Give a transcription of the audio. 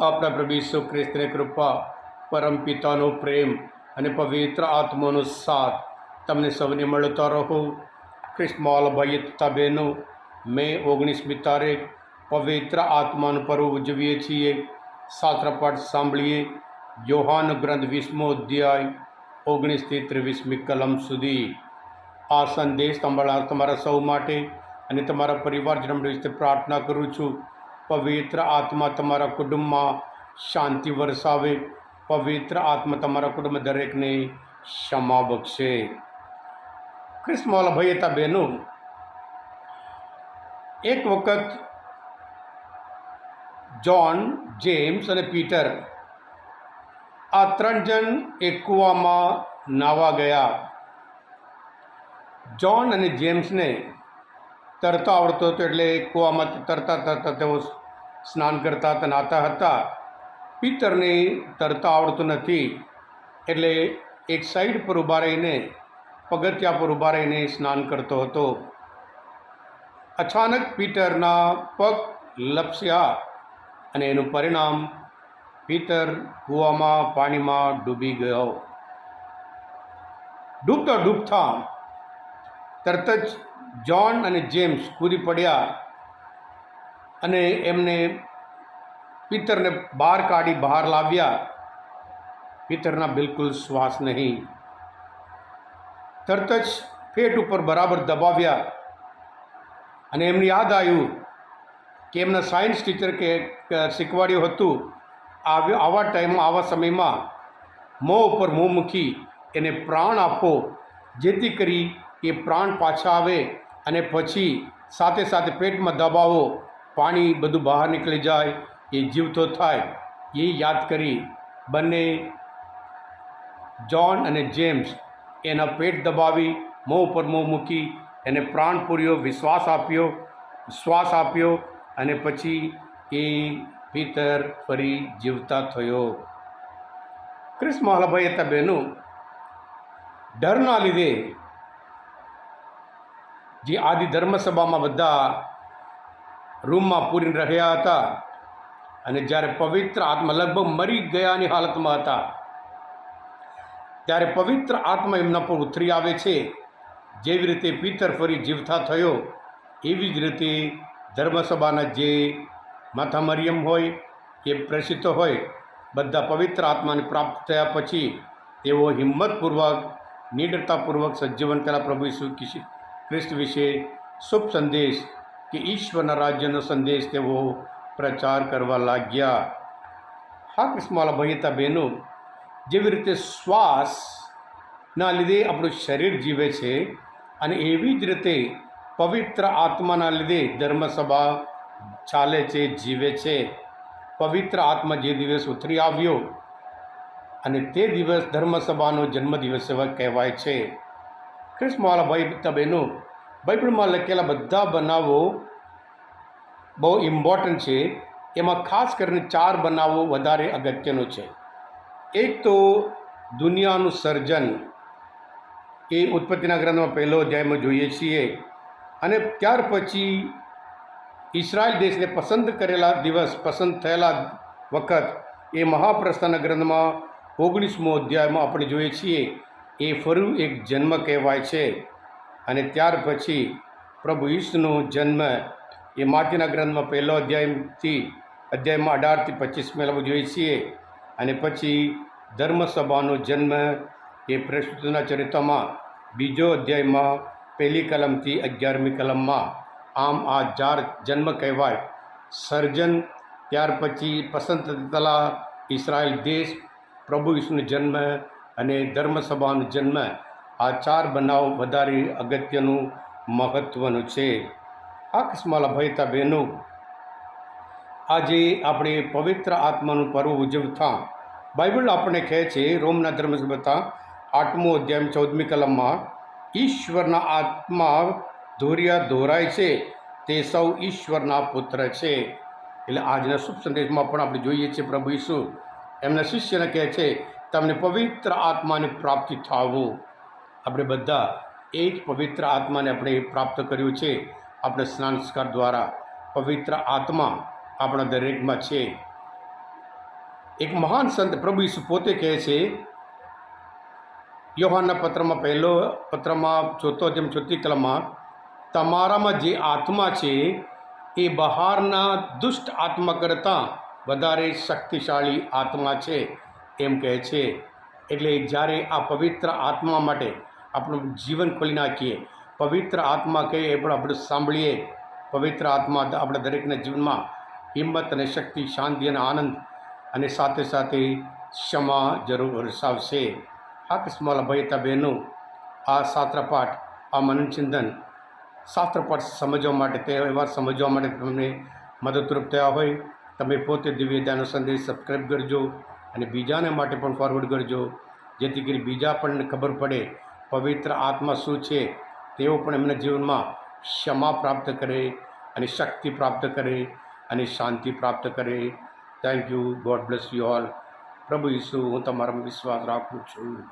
આપણા પ્રભુ ઈસુ ખ્રિસ્તની કૃપા, પરમ પિતાનો પ્રેમ અને પવિત્ર આત્માનો સાથ તમને સૌને મળતા રહો. ખ્રિસ્તમાલ ભાઈ તથા બહેનો, મે ઓગણીસમી તારીખ પવિત્ર આત્માનું પર્વ ઉજવીએ છીએ. શાસ્ત્રપાઠ સાંભળીએ. યોહાન ગ્રંથ વીસમો અધ્યાય ઓગણીસથી ત્રેવીસમી કલમ સુધી. આ સંદેશ તમારા તમારા સૌ માટે અને તમારા પરિવારજનો વિશે પ્રાર્થના કરું છું. પવિત્ર આત્મા તમારા કુટુંબમાં શાંતિ વરસાવે. પવિત્ર આત્મા તમારા કુટુંબ દરેકને ક્ષમા બક્ષે. ક્રિસ્મવાલા ભાઈ હતા બહેનો, એક વખત જોન જેમ્સ અને પીટર આ ત્રણ જણ એક કૂવામાં નાવા ગયા. જોન અને જેમ્સને તરતા આવડતો હતો એટલે કૂવામાં તરતા તરતા તેઓ સ્નાન કરતા, તનાતા નાતા હતા. પિત્તરને તરતા આવડતું નથી. એટલે એક સાઈડ પર ઊભા રહીને, પગથિયા પર ઊભા રહીને સ્નાન કરતો હતો. અચાનક પીટરના પગ લપસ્યા અને એનું પરિણામ પીટર કૂવામાં પાણીમાં ડૂબી ગયો. ડૂબતા ડૂબતા તરત જ જ્હોન અને જેમ્સ કૂદી પડ્યા. અને એમને પિત્તરને બહાર કાઢી બહાર લાવ્યા. પિત્તરના બિલકુલ શ્વાસ નહીં. તરત જ પેટ ઉપર બરાબર દબાવ્યા. અને એમને યાદ આવ્યું કે એમના સાયન્સ ટીચર કે શીખવાડ્યું હતું આવ્યો આવા ટાઈમમાં આવા સમયમાં મોં ઉપર મોં મૂકી એને પ્રાણ આપો. જેથી કરી એ પ્રાણ પાછા આવે અને પછી સાથે સાથે પેટમાં દબાવો. પાણી બધું બહાર નીકળી જાય, એ જીવતો થાય. એ યાદ કરી બંને જ્હોન અને જેમ્સ એના પેટ દબાવી, મોં ઉપર મોં મૂકી, એને પ્રાણ પૂર્યો, વિશ્વાસ આપ્યો, શ્વાસ આપ્યો અને પછી એ પિતર ફરી જીવતા થયો. ક્રિસ મહાલાભાઈ હતા બહેનો ડરના લીધે જે આદિ ધર્મસભામાં બધા રૂમમાં પૂરીને રહ્યા હતા. અને જ્યારે પવિત્ર આત્મા લગભગ મરી ગયાની હાલતમાં હતા, ત્યારે પવિત્ર આત્મા એમના પર ઉતરી આવે છે. જેવી રીતે પિતર ફરી જીવતા થયો, એવી જ રીતે ધર્મસભાના જે માથા મરિયમ હોય, એ પ્રસિદ્ધ હોય, બધા પવિત્ર આત્માને પ્રાપ્ત થયા પછી તેઓ હિંમતપૂર્વક, નિડરતાપૂર્વક સજીવન કરા પ્રભુ ઈસુ ખ્રિસ્ત વિશે શુભ સંદેશ કે ઈશ્વરના રાજ્યનો સંદેશ તેઓ પ્રચાર કરવા લાગ્યા. હા કૃષ્ણવાલા ભયતા બહેનો જેવી રીતે શ્વાસના લીધે આપણું શરીર જીવે છે અને એવી જ રીતે પવિત્ર આત્માના લીધે ધર્મસભા ચાલે છે, જીવે છે. પવિત્ર આત્મા જે દિવસ ઉતરી આવ્યો અને તે દિવસ ધર્મસભાનો જન્મદિવસ કહેવાય છે. ક્રિસ્મવાલા ભાઈ તબેનો બાઇબલમાં લખેલા બધા બનાવો બહુ ઇમ્પોર્ટન્ટ છે. એમાં ખાસ કરીને ચાર બનાવો વધારે અગત્યનો છે. એક તો દુનિયાનું સર્જન. એ ઉત્પત્તિના ગ્રંથમાં પહેલો અધ્યાયમાં જોઈએ છીએ. અને ત્યાર પછી ઇસરાયલ દેશને પસંદ કરેલા દિવસ, પસંદ થયેલા વખત, એ મહાપ્રસ્થાના ગ્રંથમાં ઓગણીસમો અધ્યાયમાં આપણે જોઈએ છીએ. એ ફરું એક જન્મ કહેવાય છે. અને ત્યાર પછી પ્રભુ ઈસુનો જન્મ એ માટીના ગ્રંથમાં પહેલો અધ્યાયથી અધ્યાયમાં અઢારથી પચીસ મેળવવું જોઈએ છીએ. અને પછી ધર્મસભાનો જન્મ એ પ્રસ્તુતના ચરિત્રમાં બીજો અધ્યાયમાં પહેલી કલમથી અગિયારમી કલમમાં આમ આ ચાર જન્મ કહેવાય. સર્જન, ત્યાર પછી પસંત તલા ઇસરાયલ દેશ, પ્રભુ ઈસુનો જન્મ અને ધર્મસભાનો જન્મ આ ચાર બનાવ વધારે અગત્યનું મહત્ત્વનું છે. આ કિસ્માલા ભયતા બહેનો, આજે આપણે પવિત્ર આત્માનું પર્વ ઉજવતા બાઇબલ આપણને કહે છે, રોમના ધર્મસભા આઠમો અધ્યાય ચૌદમી કલમમાં, ઈશ્વરના આત્મા ધોર્યા ધોરાય છે, તે સૌ ઈશ્વરના પુત્ર છે. એટલે આજના શુભ સંદેશમાં પણ આપણે જોઈએ છીએ પ્રભુ ઈસુ. એમના શિષ્યને કહે છે, તમને પવિત્ર આત્માની પ્રાપ્તિ થાવું. આપણે બધા એ જ પવિત્ર આત્માને આપણે પ્રાપ્ત કર્યું છે. આપણે સ્નાન સંસ્કાર દ્વારા પવિત્ર આત્મા આપણા દરેકમાં છે. એક મહાન સંત પ્રભુ ઈસુ પોતે કહે છે, યોહાનના પત્રમાં પહેલો પત્રમાં ચોથો જેમ ચોથી કલમમાં તમારામાં જે આત્મા છે, એ બહારના દુષ્ટ આત્મા કરતાં વધારે શક્તિશાળી આત્મા છે. એમ કહે છે. એટલે જ્યારે આ પવિત્ર આત્મા માટે આપણું જીવન ખોલી નાખીએ. પવિત્ર આત્મા કહીએ એ પણ આપણે સાંભળીએ. પવિત્ર આત્મા આપણા દરેકના જીવનમાં હિંમત અને શક્તિ, શાંતિ અને આનંદ અને સાથે સાથે ક્ષમા જરૂર વરસાવશે. આ કિસ્માલા ભયતા બહેનો આ શાસ્ત્રપાઠ, આ મનનચિંતન શાસ્ત્રપાઠ સમજવા માટે, તહેવાર સમજવા માટે તમને મદદરૂપ થયા હોય, તમે પોતે દિવ્યતાનો સંદેશ સબસ્ક્રાઈબ કરજો અને બીજાને માટે પણ ફોરવર્ડ કરજો. જેથી કરી બીજા પણ ખબર પડે પવિત્ર આત્મા શું છે? તેઓ પણ એમના જીવનમાં ક્ષમા પ્રાપ્ત કરે અને શક્તિ પ્રાપ્ત કરે અને શાંતિ પ્રાપ્ત કરે. Thank you God bless you all પ્રભુ ઈસુ, હું તમારામાં વિશ્વાસ રાખું છું.